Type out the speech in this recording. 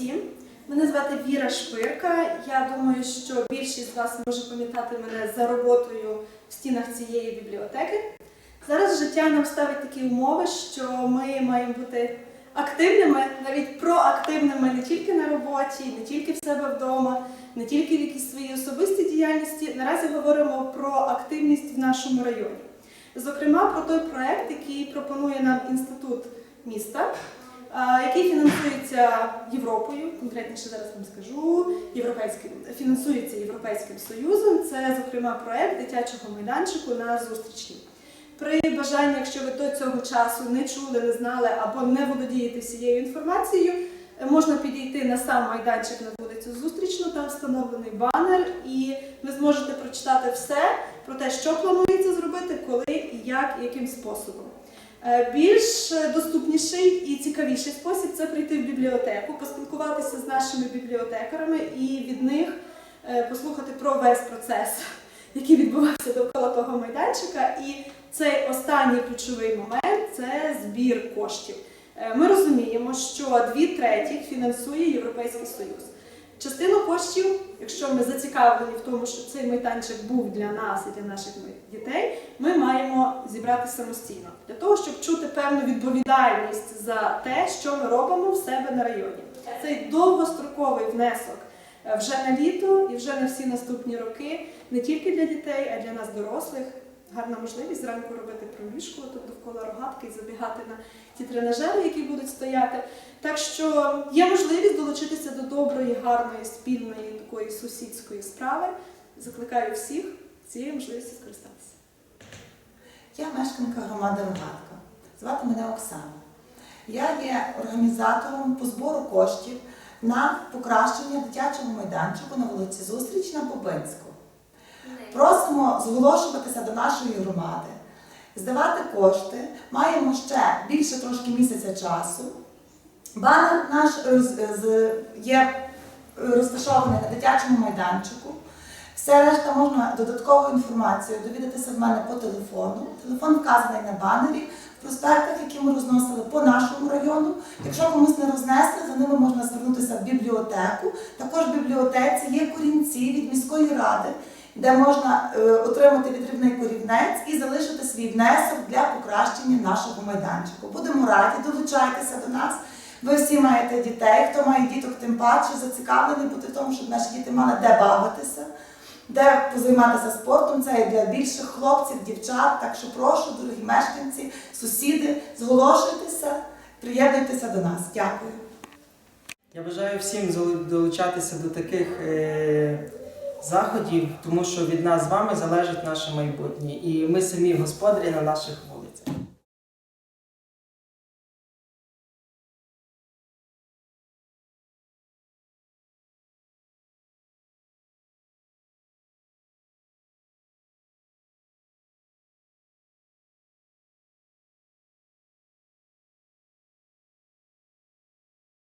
всім. Мене звати Віра Шпирка. Я думаю, що більшість з вас може пам'ятати мене за роботою в стінах цієї бібліотеки. Зараз життя нам ставить такі умови, що ми маємо бути активними, навіть проактивними не тільки на роботі, не тільки в себе вдома, не тільки в якійсь своїй особистій діяльності. Наразі говоримо про активність в нашому районі. Зокрема, про той проект, який пропонує нам інститут міста, який фінансується Європою, конкретніше зараз вам скажу, європейським фінансується Європейським Союзом. Це, зокрема, проект дитячого майданчику на зустрічні. При бажанні, якщо ви до цього часу не чули, не знали або не володієте всією інформацією, можна підійти на сам майданчик на вулицю Зустрічну, там встановлений банер, і ви зможете прочитати все про те, що планується зробити, коли і як, і яким способом. Е, Більш доступніший і цікавіший спосіб це прийти в бібліотеку, поспілкуватися з нашими бібліотекарами і від них е, послухати про весь процес, який відбувався довкола того майданчика. І цей останній ключовий момент це збір коштів. Е, Ми розуміємо, що дві третіх фінансує Європейський Союз. Частину коштів, якщо ми зацікавлені в тому, що цей майданчик був для нас і для наших дітей, зібрати самостійно для того, щоб чути певну відповідальність за те, що ми робимо в себе на районі. Цей довгостроковий внесок е, вже на літо і вже на всі наступні роки не тільки для дітей, а для нас дорослих. Гарна можливість зранку робити пробіжку тут довкола рогатки і забігати на ті тренажери, які будуть стояти. Так що є можливість долучитися до доброї, гарної, спільної такої сусідської справи. Закликаю всіх цією можливістю скористатися. Я мешканка громади Рогатка. Звати мене Оксана. Я є організатором по збору коштів на покращення дитячого майданчику на вулиці Зустріч на Бобинську. Просимо зголошуватися до нашої громади, здавати кошти. Маємо ще більше трошки місяця часу. Банер наш є розташований на дитячому майданчику. Все решта можна додаткову інформацію довідатися в мене по телефону. Телефон вказаний на банері, в проспектах, які ми розносили по нашому району. Якщо комусь не рознесли, за ними можна звернутися в бібліотеку. Також в бібліотеці є корінці від міської ради, де можна е, отримати відривний корінець і залишити свій внесок для покращення нашого майданчику. Будемо раді, долучайтеся до нас. Ви всі маєте дітей, хто має діток, тим паче зацікавлений бути в тому, щоб наші діти мали де бавитися, де позайматися спортом. Це і для більших хлопців, дівчат. Так що прошу, дорогі мешканці, сусіди, зголошуйтеся, приєднуйтеся до нас. Дякую. Я бажаю всім долучатися до таких е, заходів, тому що від нас з вами залежить наше майбутнє. І ми самі господарі на наших